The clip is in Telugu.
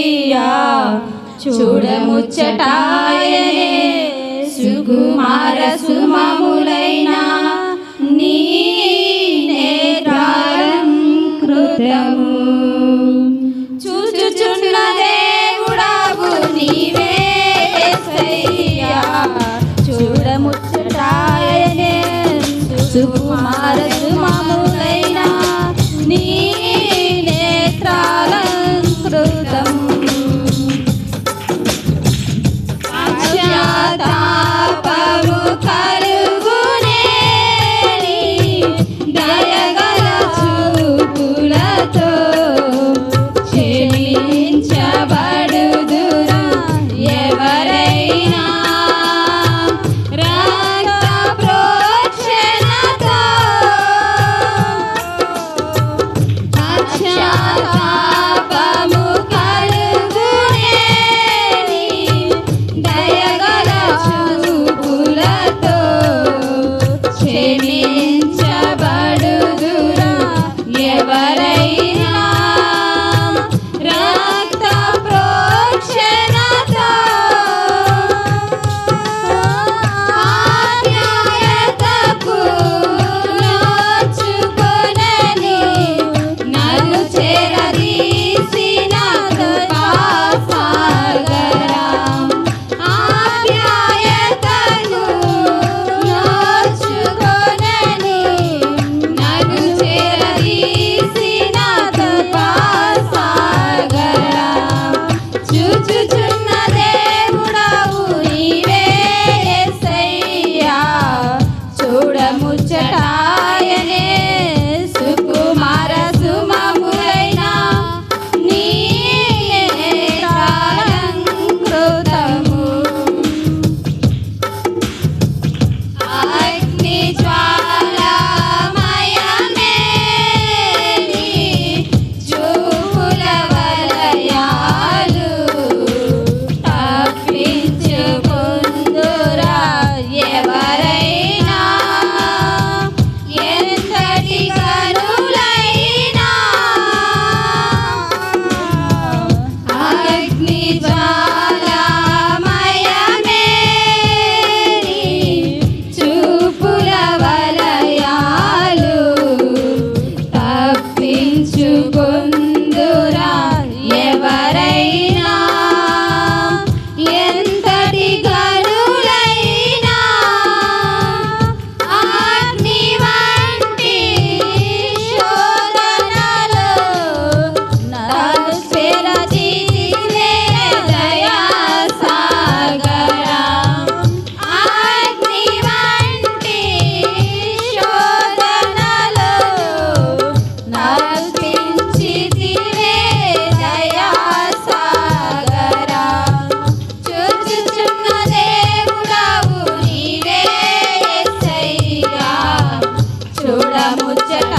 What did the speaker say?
ఏసయ్యా చూడముచ్చటాయే సుకుమార సుమములైన నీ నేత్రం కృతము. చూచుచున్న దేవుడావు నీవే చూడముచ్చటాయనే సుకుమార సుమములైన ముచ్చట